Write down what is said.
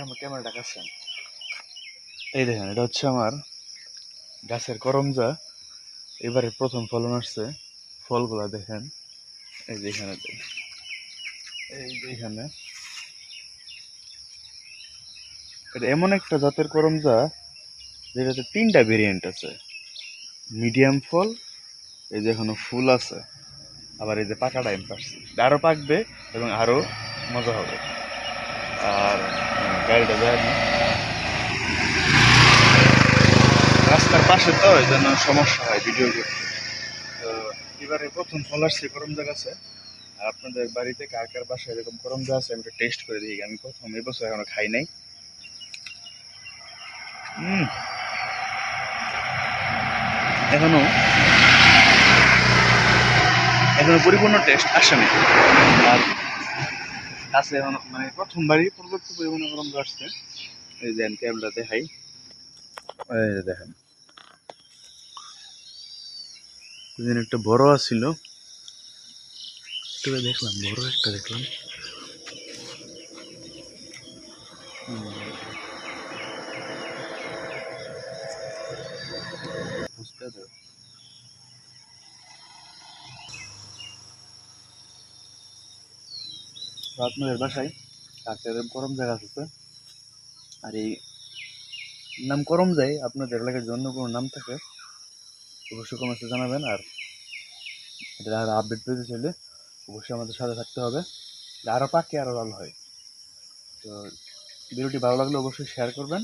আমার ক্যামেরাটা কাছে এই দেখেন, এটা হচ্ছে আমার গাছের করমজা। এবারে প্রথম ফলন আসছে। ফলগুলা দেখেন। এই যে এখানে। এই যে এখানে। এটা এমন একটা জাতের করমজা, যেটাতে তিনটা ভেরিয়েন্ট আছে। মিডিয়াম ফল, এই যে এখনও ফুল আছে। আবার এই যে পাকা টাইম পাচ্ছি আরও পাকবে এবং আরও মজা হবে। আর গাড়িটা যায় রাস্তার পাশে তো এই জন্য সমস্যা হয় ভিডিও করতে তো এবারে প্রথম ফল আসছে করমজা গাছে আর আপনাদের বাড়িতে কার কার বাসায় এরকম করমজা আছে, আমি টেস্ট করে দেখি। আমি প্রথম এবছর এখনও খাই নাই। হুম এখনও এখনও পরিপূর্ণ টেস্ট আসেনি। আর আছে মানে প্রথমবারই পর্যাপ্ত পরিমাণে গরম আসছে এই যে ক্যামেরা দেখাই। দেখেন। একটা বড় আসছিল দেখলাম, বড় একটা দেখলাম হুম। বুঝতে তো আপনাদের বাসায়। কাকের গরম জায়গা আছে আর এই নাম করম যায়, আপনাদের এলাকার জন্য কোনো নাম থাকে, অবশ্যই কমেন্টে জানাবেন। আর এটা আর আপডেট পেতে চাইলে অবশ্যই আমাদের সাথে থাকতে হবে। আরও পাকে আরও ভালো হয়। তো ভিডিওটি ভালো লাগলে অবশ্যই শেয়ার করবেন।